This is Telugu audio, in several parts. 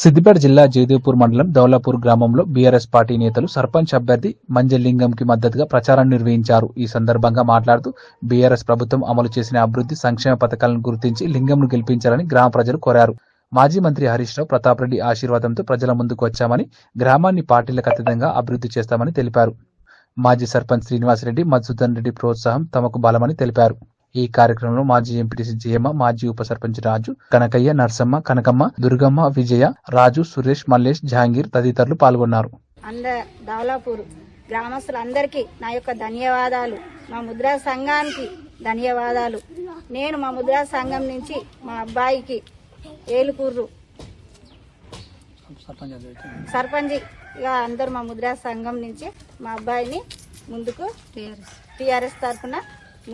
సిద్దిపేట జిల్లా జయదేవ్పూర్ మండలం దౌలాపూర్ గ్రామంలో బీఆర్ఎస్ పార్టీ నేతలు సర్పంచ్ అభ్యర్థి మంజలింగంకి మద్దతుగా ప్రచారం నిర్వహించారు. ఈ సందర్భంగా మాట్లాడుతూ బీఆర్ఎస్ ప్రభుత్వం అమలు చేసిన అభివృద్ధి సంక్షేమ పథకాలను గుర్తించి లింగంను గెలిపించాలని గ్రామ ప్రజలు కోరారు. మాజీ మంత్రి హరీష్ రావు ప్రతాప్ రెడ్డి ఆశీర్వాదంతో ప్రజల ముందుకు వచ్చామని గ్రామాన్ని పార్టీలకు అతీతంగా అభివృద్ధి చేస్తామని తెలిపారు. మాజీ సర్పంచ్ శ్రీనివాసరెడ్డి మధుసూదన్ రెడ్డి ప్రోత్సాహం తమకు బలమని తెలిపారు. ఈ కార్యక్రమంలో మాజీ ఎంపీటీసీ జయమ్మ మాజీ ఉప సర్పంచ్ రాజు కనకయ్య నర్సమ్మ కనకమ్మ దుర్గమ్మ విజయ రాజు సురేష్ మల్లేష్ జహాంగీర్ తదితరులు పాల్గొన్నారు. అంద గ్రామస్తులందరికీ నా యొక్క ధన్యవాదాలు. మా ముద్రా సంఘానికి ధన్యవాదాలు. నేను మా ముద్రా సంఘం నుంచి మా అబ్బాయికి ఏలుకూరు ఇక అందరు మా ముద్రా సంఘం నుంచి మా అబ్బాయిని ముందుకు టీఆర్ఎస్ తరఫున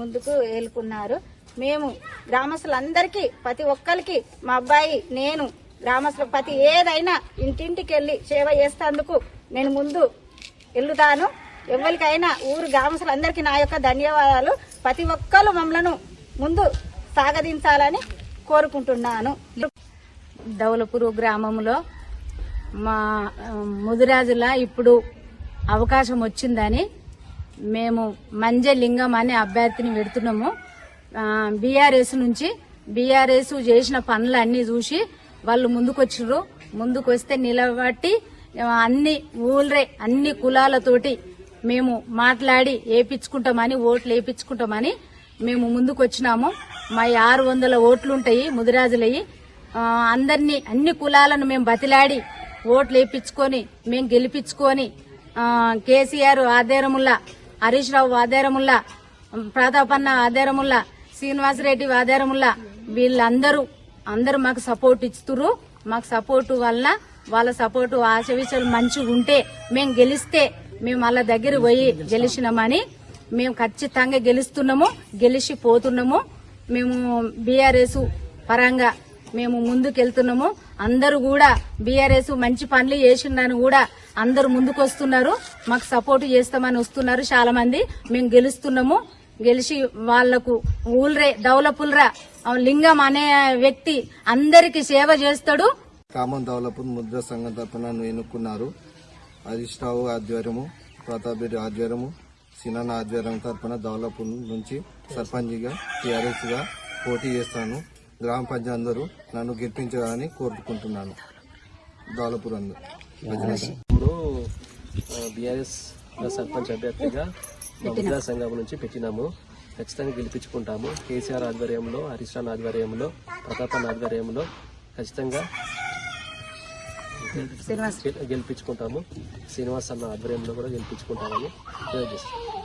ముందుకు ఏలుకున్నారు. మేము గ్రామస్తులందరికీ ప్రతి ఒక్కరికి మా అబ్బాయి నేను గ్రామస్తులు ప్రతి ఏదైనా ఇంటింటికి వెళ్ళి సేవ చేస్తేందుకు నేను ముందు వెళ్తాను ఎవరికైనా ఊరు గ్రామస్తులందరికీ నా యొక్క ధన్యవాదాలు. ప్రతి ఒక్కరు మమ్మలను ముందు సాగదించాలని కోరుకుంటున్నాను. దౌలపూరు గ్రామంలో మా ముదిరాజుల ఇప్పుడు అవకాశం వచ్చిందని మేము మంజలింగం అనే అభ్యర్థిని పెడుతున్నాము. బీఆర్ఎస్ నుంచి బీఆర్ఎస్ చేసిన పనులన్నీ చూసి వాళ్ళు ముందుకొచ్చిర్రు. ముందుకొస్తే నిలబట్టి అన్ని ఊళ్ళే అన్ని కులాలతోటి మేము మాట్లాడి వేపించుకుంటామని ఓట్లు వేపించుకుంటామని మేము ముందుకొచ్చినాము. మా ఆరు వందల ఓట్లు ఉంటాయి ముదిరాజులయ్యి అందరినీ అన్ని కులాలను మేము బతిలాడి ఓట్లు వేయించుకొని మేము గెలిపించుకొని కేసీఆర్ ఆధారముల్లా హరీష్ రావు ఆధారముల్లా ప్రతాపన్న ఆధారముల్లా శ్రీనివాసరెడ్డి ఆధారముల్లా వీళ్ళందరూ అందరూ మాకు సపోర్ట్ ఇస్తున్నారు మాకు సపోర్ట్ వల్ల వాళ్ళ సపోర్టు ఆశ విషయాలు మంచిగా ఉంటే మేము గెలిస్తే మేము వాళ్ళ దగ్గర పోయి గెలిచినామని మేము ఖచ్చితంగా గెలుస్తున్నాము గెలిచి పోతున్నాము మేము బీఆర్ఎస్ పరంగా మేము ముందుకెళ్తున్నాము. అందరూ కూడా బీఆర్ఎస్ మంచి పనులు చేసిందని కూడా అందరూ ముందుకు వస్తున్నారు మాకు సపోర్ట్ చేస్తామని వస్తున్నారు చాలా మంది మేము గెలుస్తున్నాము. గెలిచి వాళ్ళకు ఊల్రే దౌలపుల్రా లింగం అనే వ్యక్తి అందరికి సేవ చేస్తాడు. కామన్ డెవలప్మెంట్ ముద్ర సంఘం తరపున ఎన్నుకున్నారు. హరీష్ రావు ఆధ్వర్యము ప్రతాప్ రెడ్డి ఆధ్వర్యము సినాన్ ఆధ్వర్యం తరపున డెవలప్ నుంచి సర్పంచ్గా టీఆర్ఎస్గా పోటీ చేస్తాను. గ్రామ పంచాయతీ అందరూ నన్ను గెలిపించాలని కోరుకుంటున్నాను. డెవలపూర్ అందరూ ఇప్పుడు బీఆర్ఎస్ సర్పంచ్ అభ్యర్థిగా మహిళా సంఘం నుంచి పెట్టినాము. ఖచ్చితంగా గెలిపించుకుంటాము. కేసీఆర్ ఆధ్వర్యంలో హరీష్ రావు ఆధ్వర్యంలో ప్రతాపన్ ఆధ్వర్యంలో ఖచ్చితంగా గెలిపించుకుంటాము. శ్రీనివాస్ అన్న ఆధ్వర్యంలో కూడా గెలిపించుకుంటామని తెలియజేస్తాం